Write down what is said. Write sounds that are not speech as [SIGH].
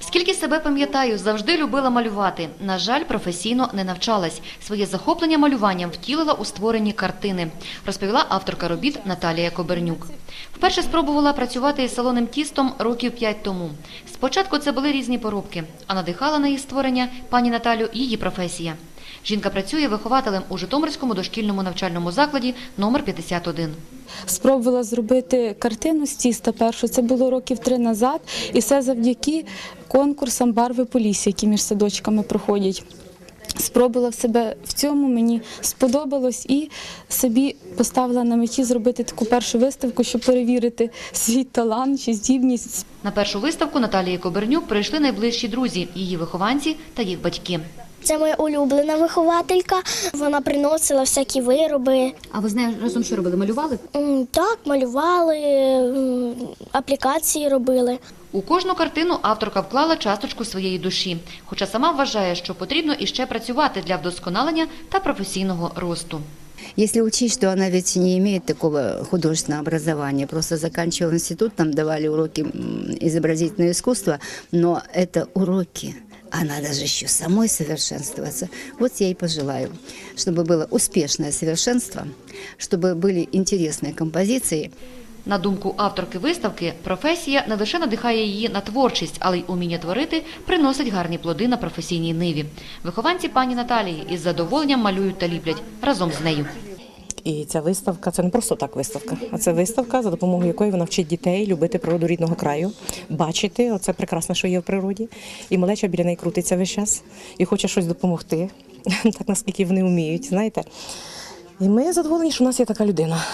Скільки себе пам'ятаю, завжди любила малювати. На жаль, професійно не навчалась. Своє захоплення малюванням втілила у створенні картини, розповіла авторка робіт Наталія Кобернюк. Вперше спробувала працювати із солоним тістом років п'ять тому. Спочатку це були різні поробки, а надихала на її створення пані Наталю її професія. Жінка працює вихователем у Житомирському дошкільному навчальному закладі номер 51. Спробувала зробити картину з тіста першу. Це було років три назад, і все завдяки конкурсам барви Полісся, які між садочками проходять. Спробувала в себе в цьому, мені сподобалось і собі поставила на меті зробити таку першу виставку, щоб перевірити свій талант чи здібність На першу виставку Наталії Кобернюк прийшли найближчі друзі, її вихованці та їх батьки. Це моя улюблена вихователька. Вона приносила всякі вироби. А ви з нею разом що робили? Малювали? Так, малювали, аплікації робили. У кожну картину авторка вклала часточку своєї душі, хоча сама вважає, що потрібно іще працювати для вдосконалення та професійного росту. Если учесть, что она ведь не имеет такого художественного образования, просто заканчивала институт, нам давали уроки изобразительного искусства, но это уроки, а надо же еще самой совершенствоваться. Вот я и пожелаю, чтобы было успешное совершенство, чтобы были интересные композиции, На думку авторки виставки, професія не лише надихає її на творчість, але й уміння творити приносить гарні плоди на професійній ниві. Вихованці пані Наталії із задоволенням малюють та ліплять разом з нею. І ця виставка це не просто так виставка, а це виставка, за допомогою якої вона вчить дітей любити природу рідного краю, бачити оце прекрасне, що є в природі. І малеча біля неї крутиться весь час і хоче щось допомогти, [LAUGHS] так наскільки вони вміють, знаєте. І ми задоволені, що у нас є така людина.